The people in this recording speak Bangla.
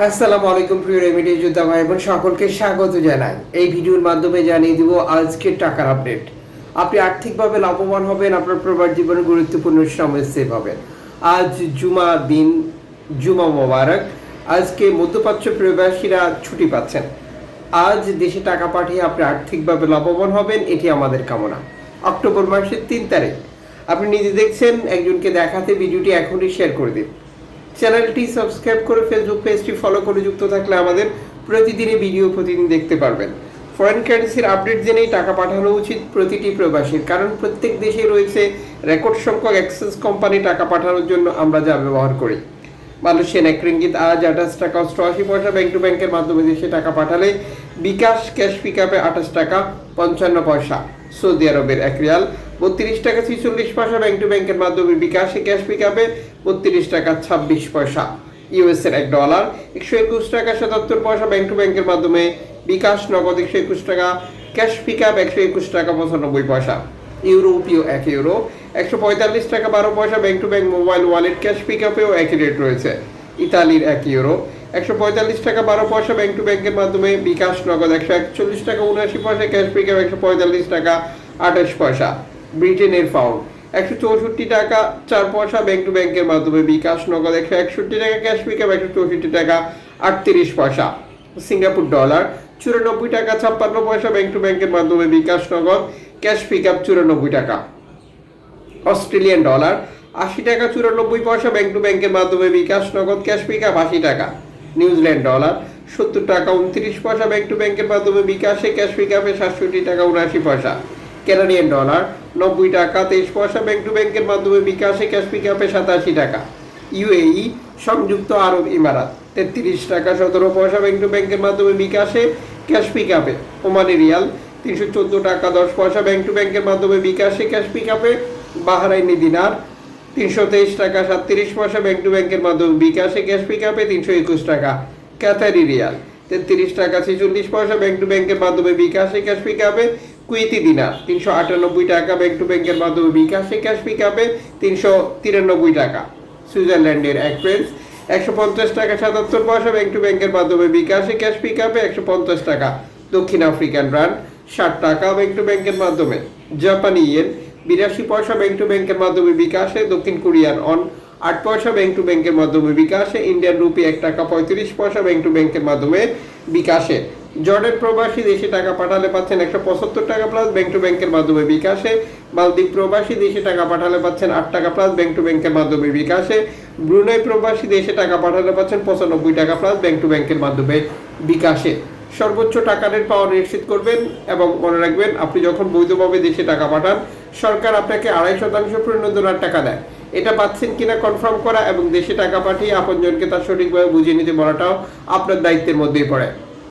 আসসালামু আলাইকুম প্রিয় রেমিডি যোদ্ধা ভাই বোন, সকলকে স্বাগত জানাই। এই ভিডিওর মাধ্যমে জানিয়ে দিব আজকের টাকার আপডেট। আপনি আর্থিকভাবে লাভবান হবেন, আপনার প্রবাস জীবনে গুরুত্বপূর্ণ সময় সেভ হবেন আজ জুমা দিন, জুমা মোবারক। আজকে মধ্যপ্রাচ্য প্রবাসীরা ছুটি পাচ্ছেন। আজ দেশে টাকা পাঠিয়ে আপনি আর্থিকভাবে লাভবান হবেন, এটি আমাদের কামনা। অক্টোবর মাসের তিন তারিখ। আপনি নিজে দেখছেন, একজনকে দেখাতে ভিডিওটি এখনই শেয়ার করে দিন। চ্যানেলটি সাবস্ক্রাইব করে ফেসবুক পেজটি ফলো করে যুক্ত থাকলে আমাদের প্রতিদিনই ভিডিও প্রতিদিন দেখতে পারবেন। ফরেন কারেন্সির আপডেট জেনেই টাকা পাঠানো উচিত প্রতিটি প্রবাসীর। কারণ প্রত্যেক দেশে রয়েছে রেকর্ড সংখ্যক অ্যাক্সেস কোম্পানি টাকা পাঠানোর জন্য আমরা যা ব্যবহার করি। মালয়েশিয়ান এক রিঙ্গিত আজ আঠাশ টাকা অষ্টআশি পয়সা ব্যাংক টু ব্যাংকের মাধ্যমে দেশে টাকা পাঠালে বিকাশ ক্যাশ পিক আপে আঠাশ টাকা পঞ্চান্ন পয়সা। সৌদি আরবের এক রিয়াল বত্রিশ টাকা ছিচল্লিশ পয়সা ব্যাংক টু ব্যাংকের মাধ্যমে বিকাশে ক্যাশ পিক আপে বত্রিশ টাকা ছাব্বিশ পয়সা। ইউএসের এক ডলার, একশো একুশ টাকা সাতাত্তর পয়সা ব্যাংক টু ব্যাংকের মাধ্যমে বিকাশ, নগদ একশো একুশ টাকা, ক্যাশ পিক আপ একশো একুশ টাকা পঁচানব্বই পয়সা। ইউরোপীয় এক ইউরো, একশো পঁয়তাল্লিশ টাকা বারো পয়সা bank to bank mobile wallet cash pick আপেও একই রেট রয়েছে। ইতালির এক ইউরো, একশো পঁয়তাল্লিশ টাকা বারো পয়সা ব্যাংক টু ব্যাংকের মাধ্যমে বিকাশ, নগদ একশো একচল্লিশ টাকা উনআশি পয়সা, ক্যাশ পিক আপ একশো পঁয়তাল্লিশ টাকা আঠাশ পয়সা। ব্রিটেনের পাউন্ড একশো চৌষট্টি টাকা চার পয়সা ব্যাংক টু ব্যাংকের মাধ্যমে বিকাশ নগদ একশো একষট্টি টাকা ক্যাশ পিকআপ একশো চৌষট্টি টাকা আটত্রিশ পয়সা। সিঙ্গাপুর ডলার চুরানব্বই টাকা ছাপ্পান্ন পয়সা ব্যাংক টু ব্যাংকের মাধ্যমে বিকাশ নগদ ক্যাশ পিকআপ চুরানব্বই টাকা। অস্ট্রেলিয়ান ডলার আশি টাকা চুরানব্বই পয়সা ব্যাংক টু ব্যাংকের মাধ্যমে বিকাশ নগদ ক্যাশ পিকআপ আশি টাকা। নিউজিল্যান্ড ডলার সত্তর টাকা উনত্রিশ পয়সা ব্যাংক টু ব্যাংকের মাধ্যমে বিকাশে ক্যাশ পিকআপে সাতষট্টি টাকা উনআশি পয়সা। কানাডিয়ান ডলার নব্বই টাকা, তেইশ পয়সা ব্যাংক টু ব্যাংকের মাধ্যমে বিকাশে ক্যাশ পিকআপে সাতাশি টাকা। ইউএই সংযুক্ত আরব ইমারাত, তেত্রিশ টাকা, সতেরো পয়সা ব্যাংক টু ব্যাংকের মাধ্যমে বিকাশে ক্যাশ পিকআপে ওমানি রিয়াল, তিনশো চোদ্দ টাকা, দশ পয়সা ব্যাংক টু ব্যাংকের মাধ্যমে বিকাশে ক্যাশ পিক পিকআপে বাহারাইনি দিনার, তিনশো তেইশ টাকা, সাতত্রিশ পয়সা ব্যাংক টু ব্যাংকের মাধ্যমে বিকাশে ক্যাশ পিকআপে তিনশো একুশ টাকা। ক্যাথারি রিয়াল, তেত্রিশ টাকা, ছেচল্লিশ পয়সা ব্যাংক টু ব্যাংকের মাধ্যমে বিকাশে ক্যাশ পিকআপে কুইতি দিনার। তিনশো আটানব্বই টাকা ব্যাংক টু ব্যাংকের মাধ্যমে বিকাশে ক্যাশ পিক আপে তিনশো তিরানব্বই টাকা। সুইজারল্যান্ডের এক একশো পঞ্চাশ টাকা সাতাত্তর পয়সা ব্যাংক টু ব্যাংকের মাধ্যমে বিকাশে ক্যাশ পিকআপে একশো পঞ্চাশ টাকা। দক্ষিণ আফ্রিকান ব্র্যান্ড, ষাট টাকা ব্যাংক টু ব্যাংকের মাধ্যমে। জাপানি ইয়েন বিরাশি পয়সা ব্যাংক টু ব্যাংকের মাধ্যমে বিকাশে। দক্ষিণ কোরিয়ান অন, আট পয়সা ব্যাংক টু ব্যাংকের মাধ্যমে বিকাশে। ইন্ডিয়ান রুপি এক টাকা পঁয়ত্রিশ পয়সা ব্যাংক টু ব্যাংকের মাধ্যমে বিকাশে। জর্ডান প্রবাসী দেশে টাকা পাঠালে পাচ্ছেন একশো পঁচাত্তর টাকা প্লাস ব্যাংক টু ব্যাংকের মাধ্যমে বিকাশে। মালদ্বীপ প্রবাসী দেশে টাকা পাঠালে পাচ্ছেন আট টাকা প্লাস ব্যাংক টু ব্যাংকের মাধ্যমে বিকাশে। ব্রুনাই প্রবাসী দেশে টাকা পাঠালে পাচ্ছেন পঁচানব্বই টাকা প্লাস ব্যাংক টু ব্যাংকের মাধ্যমে বিকাশে। সর্বোচ্চ টাকা রেট পাওয়া নিশ্চিত করবেন এবং মনে রাখবেন, আপনি যখন বৈধভাবে দেশে টাকা পাঠান, সরকার আপনাকে আড়াই শতাংশ প্রণোদনার টাকা দেয়। এটা পাচ্ছেন কিনা কনফার্ম করা এবং দেশে টাকা পাঠিয়ে আপনজনকে তার সঠিকভাবে বুঝিয়ে নিতে বলাটাও আপনার দায়িত্বের মধ্যেই পড়ে।